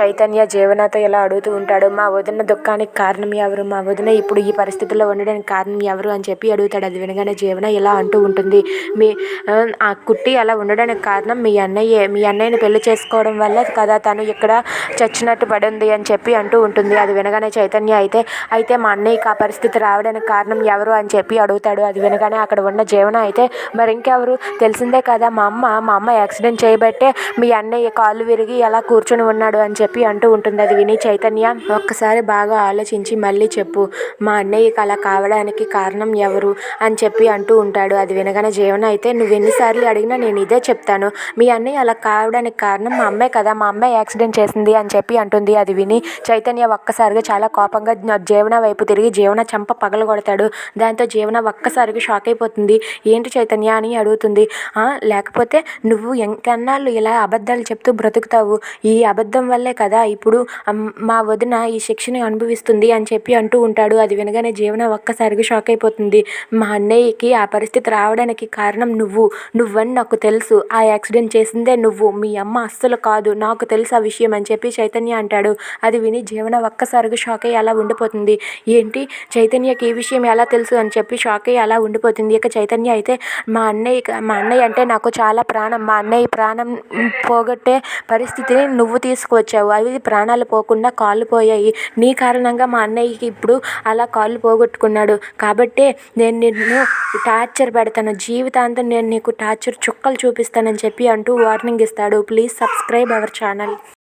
చైతన్య జీవనతో ఇలా అడుగుతూ ఉంటాడు మా వదిన దుఃఖానికి కారణం ఎవరు? మా వదిన ఇప్పుడు ఈ పరిస్థితిలో ఉండడానికి కారణం ఎవరు అని చెప్పి అడుగుతాడు. అది వినగానే జీవన ఇలా అంటూ ఉంటుంది. మీ ఆ, ఆ కుట్టి అలా ఉండడానికి కారణం మీ అన్నయ్యే. మీ అన్నయ్యని పెళ్ళి చేసుకోవడం వల్ల కదా తను ఇక్కడ చచ్చినట్టు పడింది అని చెప్పి అంటూ ఉంటుంది. అది వినగానే చైతన్య అయితే అయితే మా అన్నయ్యకి ఆ పరిస్థితి రావడానికి కారణం ఎవరు? అని చెప్పి అడుగుతాడు. అది వినగానే అక్కడ ఉన్న జీవన అయితే మరి ఇంకెవరు? తెలిసిందే కదా మా అమ్మ. మా అమ్మ యాక్సిడెంట్ చేయబట్టే మీ అన్నయ్య కాళ్ళు విరిగి ఎలా కూర్చొని ఉన్నాడు అని చెప్పి చెప్పి అంటూ ఉంటుంది. అది విని చైతన్య ఒక్కసారి బాగా ఆలోచించి మళ్ళీ చెప్పు. మా అన్నయ్యకి అలా కావడానికి కారణం ఎవరు? అని చెప్పి అంటూ ఉంటాడు. అది వినగానే జీవన అయితే నువ్వు ఎన్నిసార్లు అడిగినా నేను ఇదే చెప్తాను. మీ అన్నయ్య అలా కావడానికి కారణం మా అమ్మాయి కదా. మా అమ్మాయి యాక్సిడెంట్ చేసింది అని చెప్పి అంటుంది. అది విని చైతన్య ఒక్కసారిగా చాలా కోపంగా జీవన వైపు తిరిగి జీవన చంప పగలగొడతాడు దాంతో జీవన ఒక్కసారిగా షాక్ అయిపోతుంది. ఏంటి చైతన్య అని అడుగుతుంది. లేకపోతే నువ్వు ఎంకన్నాళ్ళు ఇలా అబద్ధాలు చెప్తూ బ్రతుకుతావు? ఈ అబద్ధం వల్ల కదా ఇప్పుడు మా వదిన ఈ శిక్షని అనుభవిస్తుంది అని చెప్పి అంటూ ఉంటాడు. అది వినగానే జీవన ఒక్కసారిగా షాక్ అయిపోతుంది. మా అన్నయ్యకి ఆ పరిస్థితి రావడానికి కారణం నువ్వు. నువ్వని నాకు తెలుసు. ఆ యాక్సిడెంట్ చేసిందే నువ్వు. మీ అమ్మ అస్సలు కాదు. నాకు తెలుసు ఆ విషయం అని చెప్పి చైతన్య అంటాడు. అది విని జీవన ఒక్కసారిగా షాక్ అయ్యి అలా ఉండిపోతుంది. ఏంటి? చైతన్యకి ఈ విషయం ఎలా తెలుసు అని చెప్పి షాక్ అయ్యి అలా ఉండిపోతుంది. ఇక చైతన్య అయితే మా అన్నయ్య మా అన్నయ్య అంటే నాకు చాలా ప్రాణం. మా అన్నయ్య ప్రాణం పోగొట్టే పరిస్థితిని నువ్వు తీసుకువచ్చావు. అవి ప్రాణాలు పోకుండా కాళ్ళు పోయాయి. నీ కారణంగా మా అన్నయ్యకి ఇప్పుడు అలా కాళ్ళు పోగొట్టుకున్నాడు. కాబట్టే నేను నిన్ను టార్చర్ పెడతాను. జీవితాంతం నేను నీకు టార్చర్ చుక్కలు చూపిస్తానని చెప్పి అంటూ వార్నింగ్ ఇస్తాడు. Please subscribe our channel.